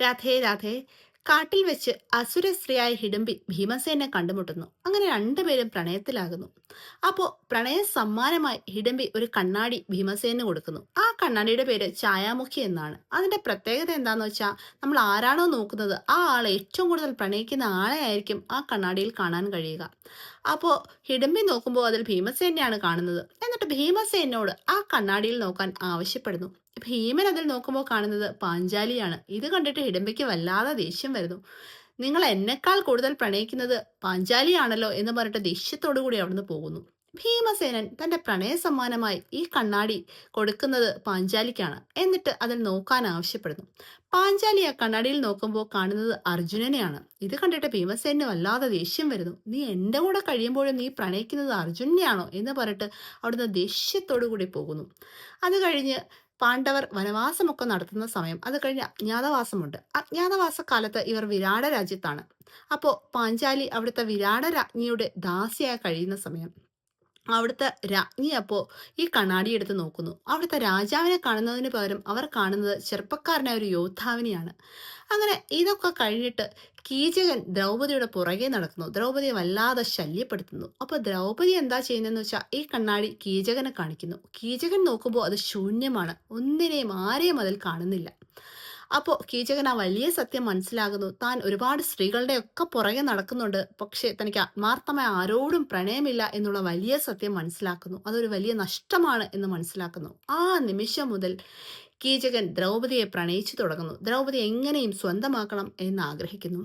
রাধে রাধে। കാട്ടിൽ വെച്ച് അസുരശ്രീയായ ഹിഡംബി ഭീമസേനെ കണ്ടുമുട്ടുന്നു. അങ്ങനെ രണ്ടുപേരും പ്രണയത്തിലാകുന്നു. അപ്പോൾ പ്രണയ സമ്മാനമായി ഹിഡംബി ഒരു കണ്ണാടി ഭീമസേന് കൊടുക്കുന്നു. ആ കണ്ണാടിയുടെ പേര് ഛായാമുഖി എന്നാണ്. അതിന്റെ പ്രത്യേകത എന്താന്ന് വെച്ചാൽ നമ്മൾ ആരാണോ നോക്കുന്നത് ആ ആളെ ഏറ്റവും കൂടുതൽ പ്രണയിക്കുന്ന ആളെ ആയിരിക്കും ആ കണ്ണാടിയിൽ കാണാൻ കഴിയുക. അപ്പോൾ ഹിഡംബി നോക്കുമ്പോൾ അതിൽ ഭീമസേനെയാണ് കാണുന്നത്. എന്നിട്ട് ഭീമസേനോട് ആ കണ്ണാടിയിൽ നോക്കാൻ ആവശ്യപ്പെടുന്നു. ഭീമൻ അതിൽ നോക്കുമ്പോൾ കാണുന്നത് പാഞ്ചാലിയാണ്. ഇത് കണ്ടിട്ട് ഹിഡംബിക്ക് വല്ലാതെ ദേഷ്യം വരുന്നു. നിങ്ങൾ എന്നെക്കാൾ കൂടുതൽ പ്രണയിക്കുന്നത് പാഞ്ചാലിയാണല്ലോ എന്ന് പറഞ്ഞിട്ട് ദേഷ്യത്തോടു കൂടി അവിടുന്ന് പോകുന്നു. ഭീമസേനൻ തന്റെ പ്രണയ സമ്മാനമായി ഈ കണ്ണാടി കൊടുക്കുന്നത് പാഞ്ചാലിക്കാണ് എന്നിട്ട് അതിൽ നോക്കാൻ ആവശ്യപ്പെടുന്നു. പാഞ്ചാലി ആ കണ്ണാടിയിൽ നോക്കുമ്പോൾ കാണുന്നത് അർജുനനെയാണ്. ഇത് കണ്ടിട്ട് ഭീമസേനന് വല്ലാതെ ദേഷ്യം വരുന്നു. നീ എന്റെ കൂടെ കഴിയുമ്പോഴും നീ പ്രണയിക്കുന്നത് അർജുനനെയാണോ എന്ന് പറഞ്ഞിട്ട് അവിടുന്ന് ദേഷ്യത്തോടു കൂടി പോകുന്നു. അത് കഴിഞ്ഞ് പാണ്ഡവർ വനവാസമൊക്കെ നടത്തുന്ന സമയം. അത് കഴിഞ്ഞ് അജ്ഞാതവാസമുണ്ട്. അജ്ഞാതവാസ കാലത്ത് ഇവർ വിരാട രാജ്യത്താണ് അപ്പോൾ പാഞ്ചാലി അവിടുത്തെ വിരാട രാജ്ഞിയുടെ ദാസിയായി കഴിയുന്ന സമയം. അവിടുത്തെ രാജ്ഞി അപ്പോൾ ഈ കണ്ണാടി എടുത്ത് നോക്കുന്നു. അവിടുത്തെ രാജാവിനെ കാണുന്നതിന് പകരം അവർ കാണുന്നത് ചെറുപ്പക്കാരനായ ഒരു യോദ്ധാവിനെയാണ്. അങ്ങനെ ഇതൊക്കെ കഴിഞ്ഞിട്ട് കീചകൻ ദ്രൗപദിയുടെ പുറകെ നടക്കുന്നു. ദ്രൗപദിയെ വല്ലാതെ ശല്യപ്പെടുത്തുന്നു. അപ്പോൾ ദ്രൗപതി എന്താ ചെയ്യുന്നതെന്ന് വെച്ചാൽ ഈ കണ്ണാടി കീചകനെ കാണിക്കുന്നു. കീചകൻ നോക്കുമ്പോൾ അത് ശൂന്യമാണ്. ഒന്നിനെയും ആരെയും അതിൽ കാണുന്നില്ല. അപ്പോൾ കീചകൻ ആ വലിയ സത്യം മനസ്സിലാകുന്നു. താൻ ഒരുപാട് സ്ത്രീകളുടെ ഒക്കെ പുറകെ നടക്കുന്നുണ്ട്. പക്ഷേ തനിക്ക് ആത്മാർത്ഥമായ ആരോടും പ്രണയമില്ല എന്നുള്ള വലിയ സത്യം മനസ്സിലാക്കുന്നു. അതൊരു വലിയ നഷ്ടമാണ് എന്ന് മനസ്സിലാക്കുന്നു. ആ നിമിഷം മുതൽ കീചകൻ ദ്രൗപതിയെ പ്രണയിച്ചു തുടങ്ങുന്നു. ദ്രൗപതി എങ്ങനെയും സ്വന്തമാക്കണം എന്ന് ആഗ്രഹിക്കുന്നു.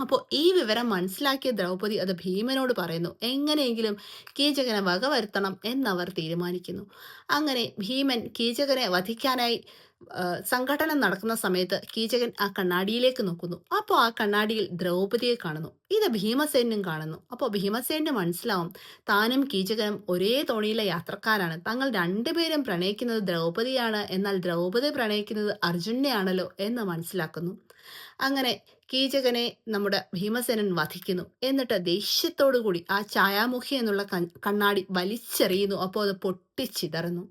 അപ്പോൾ ഈ വിവരം മനസ്സിലാക്കിയ ദ്രൗപദി അത് ഭീമനോട് പറയുന്നു. എങ്ങനെയെങ്കിലും കീചകനെ വകവരുത്തണം എന്നവർ തീരുമാനിക്കുന്നു. അങ്ങനെ ഭീമൻ കീചകനെ വധിക്കാനായി സംഘടന നടക്കുന്ന സമയത്ത് കീചകൻ ആ കണ്ണാടിയിലേക്ക് നോക്കുന്നു. അപ്പോൾ ആ കണ്ണാടിയിൽ ദ്രൗപതിയെ കാണുന്നു. ഇത് ഭീമസേനും കാണുന്നു. അപ്പോൾ ഭീമസേനും മനസ്സിലാവും താനും കീചകനും ഒരേ തോണിയിലെ യാത്രക്കാരാണ്. തങ്ങൾ രണ്ടുപേരും പ്രണയിക്കുന്നത് ദ്രൗപതിയാണ്. എന്നാൽ ദ്രൗപദി പ്രണയിക്കുന്നത് അർജുനെയാണല്ലോ എന്ന് മനസ്സിലാക്കുന്നു. അങ്ങനെ കീചകനെ നമ്മുടെ ഭീമസേനൻ വധിക്കുന്നു. എന്നിട്ട് ദേഷ്യത്തോടു കൂടി ആ ഛായാമുഖി എന്നുള്ള കണ്ണാടി വലിച്ചെറിയുന്നു. അപ്പോൾ അത് പൊട്ടിച്ചിതറുന്നു.